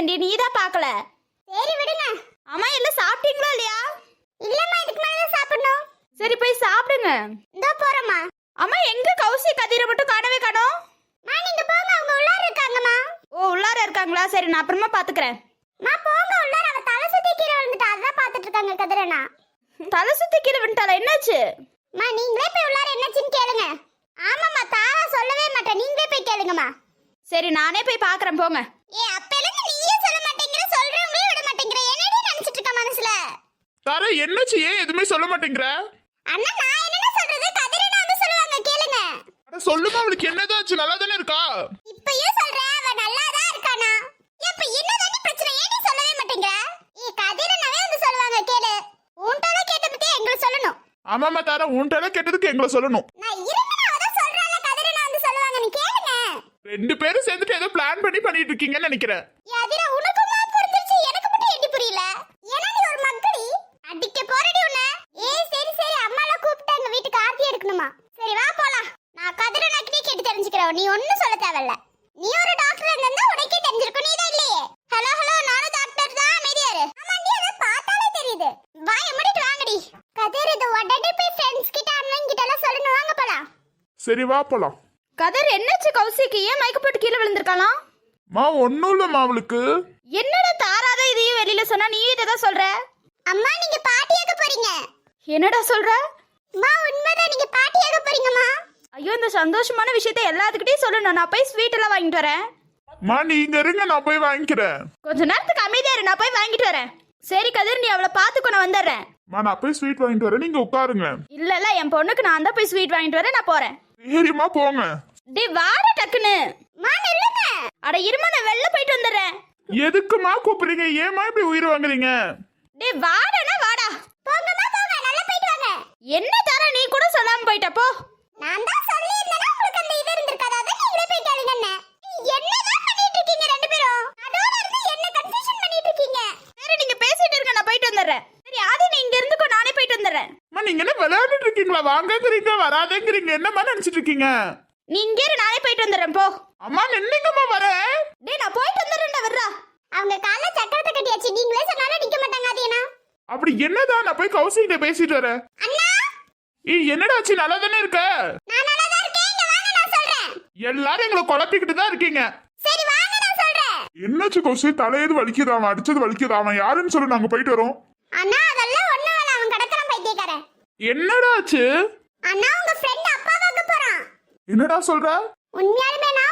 பார்த்தேன்டி நீ தான் பார்க்கல. சரி விடுங்க. அம்மா எல்லாம் சாப்பிட்டீங்களா இல்லையா? இல்லம்மா இதுக்கு மேல சாப்பிடணும். சரி போய் சாப்பிடுங்க. இதோ போறோம்மா. அம்மா எங்க கௌசி கதிரை மட்டும் காணவே காணோம்? மா நீங்க போங்க அவங்க உள்ளார இருக்காங்கம்மா. ஓ உள்ளார இருக்காங்களா? சரி நான் அப்புறமா பாத்துக்கிறேன். மா போங்க உள்ளார. அவ தலை சுத்தி கீழே விழுந்துட்டா. அதான் பாத்துட்டு இருக்காங்க கதிரண்ணா. தலை சுத்தி கீழே விட்டால என்னாச்சு? மா நீங்களே போய் உள்ளார என்னாச்சுன்னு கேளுங்க. ஆமாம்மா தாரா சொல்லவே மாட்டேன் நீங்களே போய் கேளுங்கம்மா. சரி நானே போய் பாக்குறேன் போங்க. ஏ அப்பல இருந்து நீயே சொல்ல மாட்டேங்கிற சொல்றவங்களே விட மாட்டேங்கிற. என்னடி நினைச்சிட்டு இருக்க மனசுல? தாரா என்னாச்சு? ஏன் எதுவுமே சொல்ல மாட்டேங்கிற? அண்ணா நான் என்னென்ன சொல்றது? கதிரண்ணா வந்து சொல்லுவாங்க கேளுங்க. அட சொல்லுமா அவளுக்கு என்னதாச்சு? நல்லா தானே இருக்கா? இப்பயும் சொல்றேன் அவ நல்லா தான் இருக்கானா இப்ப என்னதானே பிரச்சனை? ஏன் நீ சொல்லவே மாட்டேங்கிற? ஏ கதிரண்ணாவே வந்து சொல்லுவாங்க கேளு. உன்கிட்ட கேட்ட பத்தி எங்களுக்கு சொல்லணும். ஆமாமா தாரா உன்கிட்ட கேட்டதுக்கு எங்களை சொல்லணும். ரெண்டு பேரும் சேர்ந்துட்டு ஏதோ பிளான் பண்ணி பண்ணிட்டு இருக்கீங்கன்னு நினைக்கிறேன். எதிர உனக்குமா புரிஞ்சிருச்சு. எனக்கு மட்டும் எப்படி புரியல. ஏன்னா நீ ஒரு மக்கடி அடிக்க போறடி உன்ன. ஏய் சரி சரி. அம்மால கூப்பிட்டாங்க வீட்டுக்கு ஆர்த்தி எடுக்கணுமா? சரி வா போலாம். நான் கதிர நக்கினே கேட்டு தெரிஞ்சுக்கிறேன். நீ ஒண்ணும் சொல்ல தேவையில்ல. நீ ஒரு டாக்டர் இருந்தா உனக்கே தெரிஞ்சிருக்கும். நீ தான் இல்லையே. ஹலோ ஹலோ நானும் டாக்டர் தான். அமைதியாரு ஆமாண்டி அதை பார்த்தாலே தெரியுது. வாய மூடிட்டு வாங்கடி. கதிர் இது உடனே போய் ஃப்ரெண்ட்ஸ் கிட்ட அண்ணன் கிட்ட எல்லாம் சொல்லணும். வாங்க போலாம். சரி வா போலாம். கதிர் என்னாச்சு கௌசிக்கு? ஏன் மயக்க போட்டு கீழே விழுந்திருக்கலாம் மா ஒன்னும் இல்லம்மா அவளுக்கு. என்னடா தாராத இதையும் வெளியில சொன்னா நீ இதை தான் சொல்ற? அம்மா நீங்க பாட்டியாக போறீங்க. என்னடா சொல்ற? அம்மா உண்மைதான் நீங்க பாட்டியாக போறீங்கம்மா. ஐயோ இந்த சந்தோஷமான விஷயத்தை எல்லாத்துக்கிட்டையும் சொல்லணும். நான் போய் ஸ்வீட் எல்லாம் வாங்கிட்டு வரேன். மா நீங்க இருங்க நான் போய் வாங்கிக்கிறேன். கொஞ்ச நேரத்துக்கு அமைதியா இரு நான் போய் வாங்கிட்டு வரேன். சரி கதிர் நீ அவளை பார்த்துக்கோ நான் வந்துடுறேன். மா நான் போய் ஸ்வீட் வாங்கிட்டு வரேன். நீங்க உட்காருங்க. இல்ல இல்ல என் பொண்ணுக்கு நான் தான் போய் ஸ்வீட் வாங்கிட்டு வரேன் நான் போறேன். சரிம்மா போங்க. டேய் வாட டக்குன்னு. மா நில்லுங்க. அட இருமா நான் வெளில போயிட்டு வந்துடுறேன். எதுக்குமா கூப்பிடுறீங்க? ஏமா இப்படி உயிர் வாங்குறீங்க? டேய் வாடனா வாடா. போங்கம்மா போங்க நல்லா போயிட்டு வாங்க. என்ன தர நீ கூட சொல்லாம போயிட்ட போ. நான் தான் சொல்லி இருந்தேனா உங்களுக்கு அந்த இது இருந்திருக்காது. அதான் நீங்களே போய் கேளுங்க என்ன என்னதான் பண்ணிட்டு இருக்கீங்க ரெண்டு பேரும்? நடுவுல இருந்து என்ன கன்ஃபியூஷன் பண்ணிட்டு இருக்கீங்க? சரி நீங்க பேசிட்டு இருங்க நான் போயிட்டு வந்துடுறேன். சரி ஆதி நீ இங்க இருந்துக்கோ நானே போயிட்டு வந்துடுறேன். அம்மா நீங்க என்ன விளையாண்டுட்டு இருக்கீங்களா? வாங்கங்கிறீங்க வராதேங்கிறீங்க. என்னம்மா நினைச்சிட்டு இருக்கீங்க? நீ இங்கே இரு நானே போயிட்டு வந்துடுறேன் போ. அம்மா நின்னுங்கம்மா வரேன் டேய் நான் போயிட்டு வந்துடுறேன்டா வர்றா அவங்க காலைல சக்கரத்தை கட்டியாச்சு. நீங்களே சொன்னாலும் நிக்க மாட்டாங்க அது அப்படி என்னதான் நான் போய் கௌசிகிட்ட பேசிட்டு வரேன்? அண்ணா! ஏய் என்னடாச்சு நல்லா தானே இருக்க? நான் நல்லா தான் இருக்கேன். இங்க வாங்க நான் சொல்றேன். எல்லாரும் எங்களை குழப்பிக்கிட்டு தான் இருக்கீங்க. சரி வாங்க நான் சொல்றேன். என்னாச்சு கௌசி? தலையது வலிக்குது அவன்? அடிச்சது வலிக்குது அவன்? யாருன்னு சொல்லு நாங்க போயிட்டு வரோம். அண்ணா அதெல்லாம் ஒண்ணு வேணாம் அவன் கடக்கறான் பைத்தியக்காரன். என்னடாச்சு அண்ணா உங்க போறான் என்னடா சொல்ற? உண்மையாலுமே நான்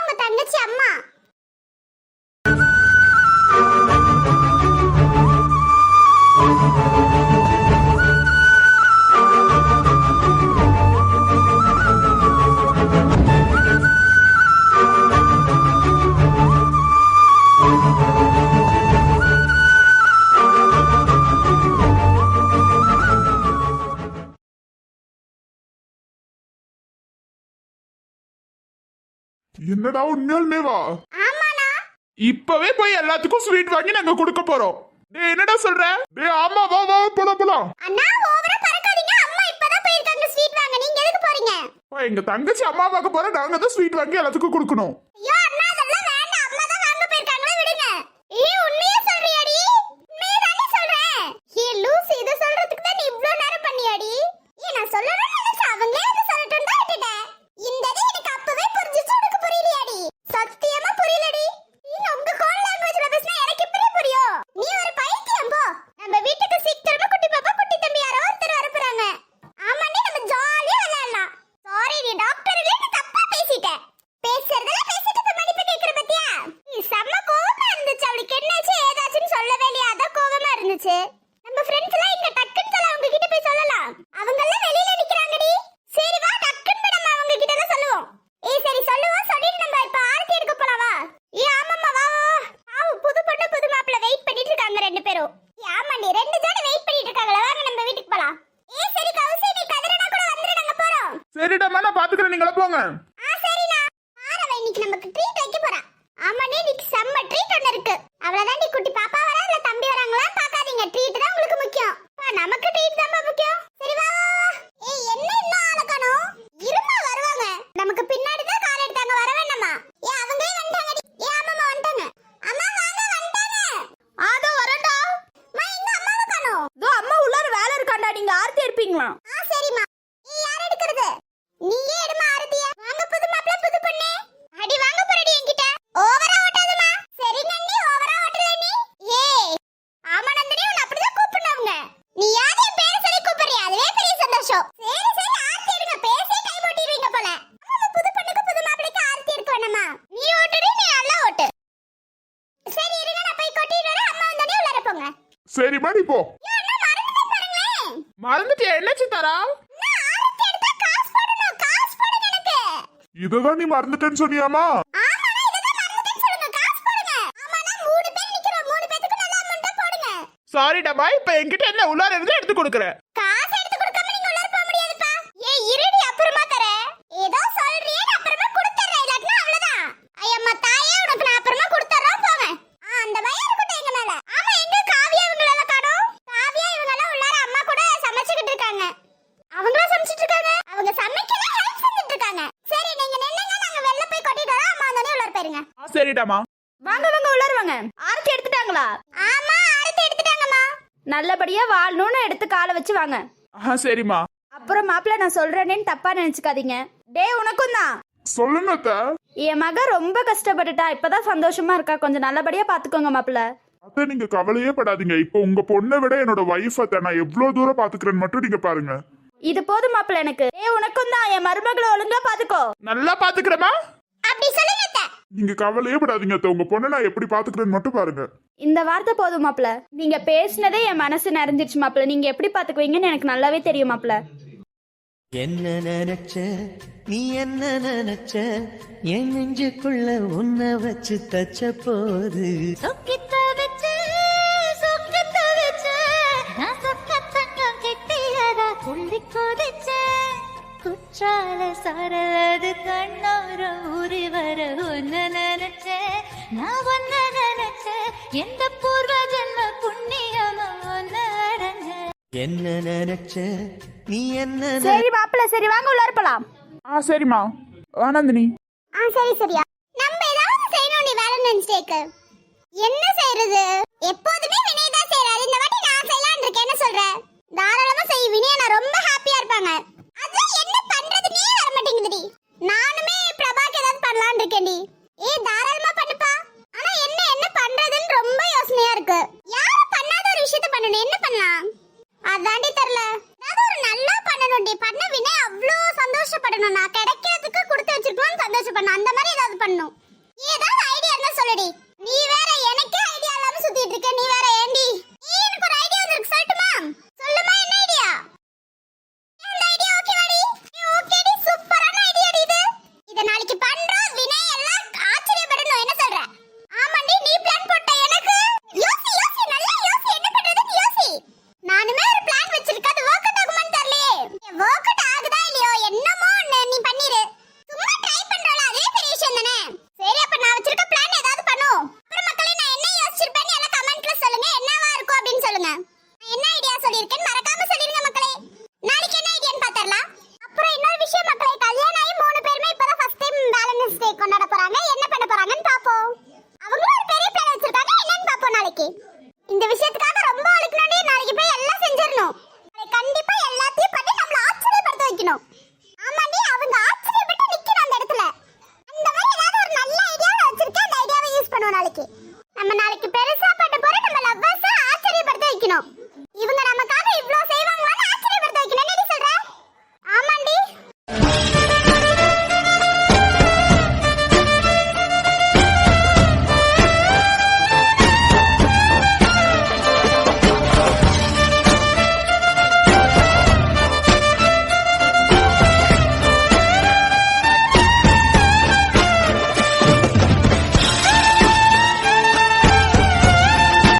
என்னடா உண்மையாலுமே வா இப்பவே போய் எல்லாத்துக்கும் ஸ்வீட் வாங்கி நாங்க கொடுக்க போறோம். டேய் என்னடா சொல்ற? டேய் ஆமா வா வா போலாம் போலாம். அண்ணா ஓவரா பறக்காதீங்க. அம்மா இப்பதான் போயிருக்காங்க ஸ்வீட் வாங்க. நீங்க எதுக்கு போறீங்க? எங்க தங்கச்சி அம்மா பார்க்க போற நாங்க தான் ஸ்வீட் வாங்கி எல்லாத்துக்கும் கொடுக்கணும். ஐயோ அண்ணா அதெல்லாம் வேண்டாம் அம்மா தான் வாங்க போயிருக்காங்களே விடுங்க ஏய் உண்மையா சொல்றியாடி உண்மையா தானே சொல்றேன் ஏய் லூஸ் இத சொல்றதுக்கு தான் நீ இவ்ளோ நேரம் பண்ணியாடி ஏய் நான் சொல்லணும்னு நினைச்ச அவங்களே வந்து சொல்லட்டும் தான் விட்டுட்டேன் இந்த இது எனக்கு அப்பவே புரிஞ்சிச்சு உனக்கு புரியலையாடி சத்தியமா புரியலடி நீ உங்க கோல் லாங்குவேஜ்ல பேசினா எனக்கு எப்படி புரியும் நீ ஒரு பைத்தியம் போ நம்ம வீட்டுக்கு சீக்கிரமா குட்டி பாப்பா குட்டி தம்பி யாரோ ஒருத்தர் வர போறாங்க ஆமாண்டி நம்ம ஜாலியா விளையாடலாம் சாரி நீ டாக்டர் இல்ல நீ தப்பா பேசிட்ட பேசுறதெல்லாம் பேசிட்டு இப்ப மன்னிப்பு கேக்குற பத்தியா நீ செம்ம கோவமா இருந்துச்சு அவளுக்கு என்னாச்சு ஏதாச்சுன்னு சொல்லவே இல்லையா அதான் கோவமா இருந்துச்சு நம்ம ஃப்ரெண்ட்ஸ் எல்லாம் இங்க டக்குன்னு சொல்ல அவங்க கிட்ட போய் சொல்லலாம் அவங்க எல்லாம் வெளியில நிக்கிறாங்கடி சரி வா டக்குன்னு போய் நம்ம அவங்க கிட்ட எல்லாம் சொல்லுவோம் ஏய் சரி சொல்லுவோம் சொல்லிட்டு நம்ம இப்ப ஆரத்தி எடுக்க போலாம் வா ஏ ஆமாம்மா வா வா வா பாவம் புது பொண்ணு புது மாப்பிள்ள இருக்காங்க ரெண்டு பேரும். ஏ ஆமாண்டி ரெண்டு ஜோடி வெயிட் பண்ணிட்டு இருக்காங்களா வாங்க நம்ம வீட்டுக்கு போலாம். ஏய் சரி கௌசி நீ கதிரனா கூட வந்துரு நாங்க போறோம். சரிடாமா நான் பாத்துக்கிறேன் நீங்களே போங்க. ஆ சரிண்ணா ஆரவ இன்னைக்கு நமக்கு ட்ரீட் வைக்க போறா ஆமாண்ணே இன்னைக்கு செம்ம ட்ரீட் ஒன்று இருக்கு. அவ்வளவுதான் நீ குட்டி பாப்பா வரா இல்ல தம்பி வராங்களா பார்க்காதீங்க ட்ரீட் தான் உங்களுக்கு முக்கியம். நமக்கு ட்ரீட் தான் முக்கியம் சரி வா வா வா ஏய் என்ன இன்னும் ஆள காணோம் இருமா வருவாங்க நமக்கு பின்னாடி தான் கால் எடுத்தாங்க வர வேண்டாமா ஏ அவங்களே வந்துட்டாங்கடி ஏ ஆமாம்மா வந்துட்டாங்க அம்மா வாங்க வந்துட்டாங்க சரிம்மா நீ போ. மறந்துட்டியா என்ன சித்தாரா எனக்கு. இததான் நீ மறந்துட்டேன்னு சொன்னியாமா. சாரிடாமா இப்ப என்கிட்ட என்ன உள்ளார இருந்து எடுத்து கொடுக்குறேன் காசு எடுத்து கொடுக்காம நீங்க உள்ளார போக முடியாதுப்பா. ஏய், இருடி, அப்புறமா தரேன். ஏதோ சொல்றியே, நான் அப்புறமா கொடுத்துறேன். இல்லாட்டினா அவ்வளவுதான். ஐயம்மா, தாயே, உனக்கு நான் அப்புறமா கொடுத்துறேன், போங்க. ஆ, அந்த பயம் இருக்கட்டும் எங்க மேல. ஆமா, எங்க காவியா இவங்களெல்லாம் காணோம்? காவியா இவங்கெல்லாம் உள்ளார அம்மா கூட சமைச்சுக்கிட்டு இருக்காங்க. அவங்களா சமைச்சிட்டு இருக்காங்க? அவங்க சமைக்கல, help செஞ்சுட்டு இருக்காங்க. சரி, நீங்க நின்னுங்க, நாங்க வெளில போய் கொட்டிட்டு வரோம். அம்மா வந்தோடனே உள்ளார போயிருங்க. ஆ சரிடாமா வாங்க வாங்க உள்ளார வாங்க ஆரத்தி எடுத்துட்டாங்களா ஆமா, ஆரத்தி எடுத்துட்டாங்கம்மா. நல்லபடியா வாழணும்னு எடுத்து காலை வச்சு வாங்க ஆ சரிம்மா அப்புறம் மாப்பிள்ள நான் சொல்றேனேன்னு தப்பா நினைச்சுக்காதீங்க டே உனக்கும் தான் சொல்லுங்க என் மக ரொம்ப கஷ்டப்பட்டுட்டா இப்பதான் சந்தோஷமா இருக்கா கொஞ்சம் நல்லபடியா பாத்துக்கோங்க மாப்பிள்ள அத்தை நீங்க கவலையே படாதீங்க. இப்போ உங்க பொண்ணை விட என்னோட ஒய்ஃப் அத்தை நான் எவ்வளவு தூரம் பாத்துக்கிறேன்னு மட்டும் நீங்க பாருங்க. இது போதும் மாப்பிள்ள எனக்கு. டே உனக்கும் தான். என் மருமகளை ஒழுங்கா பாத்துக்கோ நல்லா பாத்துக்கிறேமா அப்படி சொல்லுங்க அத்தை. நீங்க கவலையே படாதீங்க அத்தை. உங்க பொண்ணை நான் எப்படி பாத்துக்கிறேன்னு மட்டும் பாருங்க. இந்த வார்த்தை போதும் மாப்பிள்ள. நீங்க பேசினதே என் மனசு நிறைஞ்சிருச்சு மாப்பிள்ள. நீங்க எப்படி பாத்துக்குவீங்கன்னு எனக்கு நல்லாவே தெரியும் மாப்பிள்ள. என்ன நினைச்ச? நீ என்ன நினைச்ச? என் நெஞ்சுக்குள்ள உன்னை வச்சு தச்ச போது. சரலது கண்ணோர ஊறி வர ஒன்ன நினைச்ச நான் ஒன்ன நினைச்ச எந்த பூர்வ ஜென்ம புண்ணியமா ஒன்ன அடைஞ்ச. என்ன நினைச்ச? நீ என்ன சரி மாப்பிள்ள சரி வாங்க உள்ளார போலாம். ஆ சரிம்மா. ஆனந்தினி. ஆ சரி சரியா. நம்ம ஏதாவது செய்யணும்டி வேலண்டைன்ஸ் டேக்கு என்ன செய்யறது எப்போதுமே வினய் தான் செய்யறாரு இந்த வாட்டி நான் செய்யலாம்னு இருக்கேன். என்ன சொல்ற? தாராளமா செய். வினய நான் ரொம்ப ஹாப்பியா இருப்பாங்க.